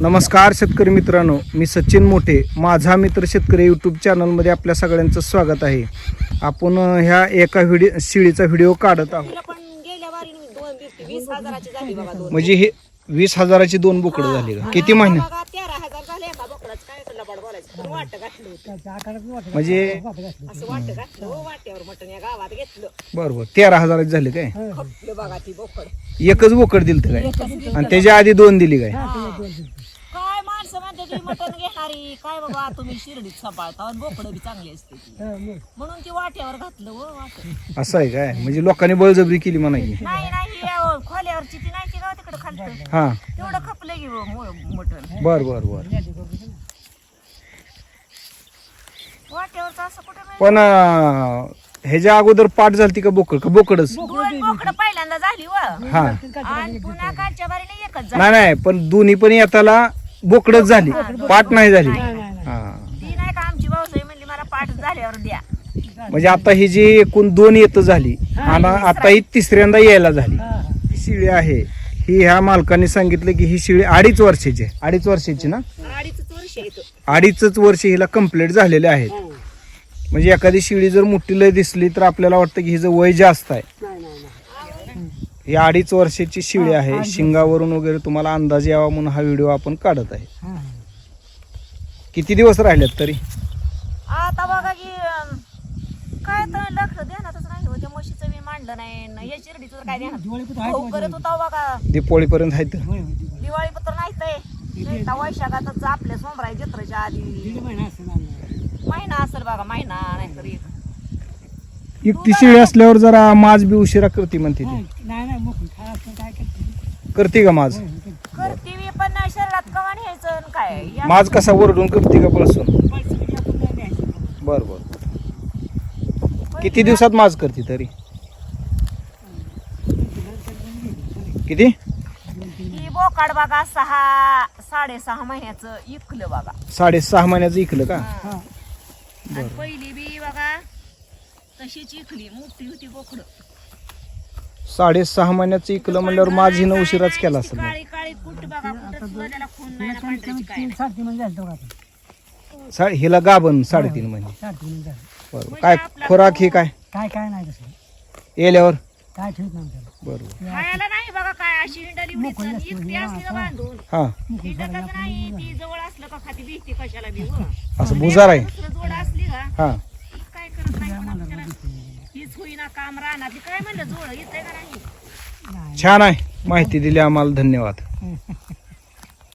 नमस्कार शेतकरी मित्रांनो मी सचिन मोठे माझा मित्र शेतकरी यूट्यूब चॅनलमध्ये आपल्या सगळ्यांचं स्वागत आहे. आपण ह्या एका व्हिडिओ शिळीचा व्हिडिओ काढत आहोत. म्हणजे हे वीस हजाराची दोन बोकडं झाली का? किती महिने. म्हणजे हो, वाट्यावर मटण या गावात घेतलं. बरं बरं तेरा हजाराची झाली काय? एकच बोकड दिलं काय? आणि त्याच्या आधी दोन दिली काय? मटण घेणारी काय बाबा तुम्ही शिर्डीत सांभाळता बोकड बी चांगली असते ती. म्हणून ती वाट्यावर घातलं हो वाट असं आहे काय? म्हणजे लोकांनी बळजबरी केली म्हणायची नाही नाही अहो, खोल्यावरची ती नाही ती गाव तिकडं खालतं. हा. तेवढं खपलं की हो, मो- मटण. बर बर बर. वाट्यावरचं असं कुठं मिळतं? पण अं, ह्याच्या अगोदर पाठ झालती का बोकड? का बोकडच? दोन बोकडं पहिल्यांदा झाली व. हा. आणि पुन्हा कालच्या बारीने एकच झाली. नाही नाही पण दोन्ही पण येताला बोकडच झाली. पाठ नाही झाली. हा. ती नाही का आमची भाऊसाई म्हणली मला पाठ झाल्यावर द्या. म्हणजे आता ही जी एकूण दोन येत झाली आणि आता ही तिसऱ्यांदा यायला झाली. ही. शिळी आहे. ही ह्या मालकाने सांगितलं की ही शिळी अडीच वर्षाची आहे. अडीच वर्षाची ना? अडीच वर्ष येतो अडीचच वर्ष हिला कंप्लीट झालेले आहेत. म्हणजे एखादी शिळी जर मोठी लय दिसली तर आपल्याला वाटतं की हिचं वय जास्त आहे. ही अडीच वर्षाची शिळी आहे. शिंगावरून वगैरे तुम्हाला अंदाज यावा म्हणून हा व्हिडिओ आपण काढत आहे. किती दिवस राहिलेत तरी? आता बघा की अं, काय तर लक्ष देणारच नाही हो. त्या म्हशीचं मी मांडलं नाही. न या शिर्डीचं तर काय देणार? भाऊ करत होता हो बघा आहेत दिवाळी. पत्र नाही तर वैशाखातच आपल्या सोमराय जत्रेच्या आधी. महिना असेल बघा महिना नाहीतर. एक एकटी शिळी असल्यावर जरा माज बी उशिरा करते म्हणते ती. करते? का माज? करते. मी पण शरीरात कवा न्यायचं आणि काय? या माज कसा वरडून करते का पळसून बर बर. किती दिवसात माज करते तरी? किती? ही बोकाड बघा सहा साडेसहा महिन्याचं इकलं बघा. साडेसहा महिन्याचं इकलं का? आणि पहिली बी बघा तशीच इकली मोठी होती बोकड. साडेसहा महिन्याचं इकलं म्हणल्यावर माझी न उशिराच केला असेल मग. काळी काळी कुठ बघा कुठं सुद्धा त्याला खून नाही ना पांढऱ्याची काय नाही. सा- हिला गाभण साडेतीन महिने. बरोबर काय खोराक हे काय? काय काय नाही तसं. येल्यावर? काय ठेवत नाही बरोबर. खायला नाही बघा काय अशी हिंडाली उडीत एकटी असली ना बांधून. हा. हिंडतच नाही ती जवळ असलं का खाती भीती कशाला बी हो. असं बुजार आहे. दुसरं जोड असली का हा काय करत नाही पण आपल्याला हीच होईना काम राहणार ती काय म्हणलं जोड येतंय का नाही? छान आहे. माहिती दिली आम्हाला धन्यवाद.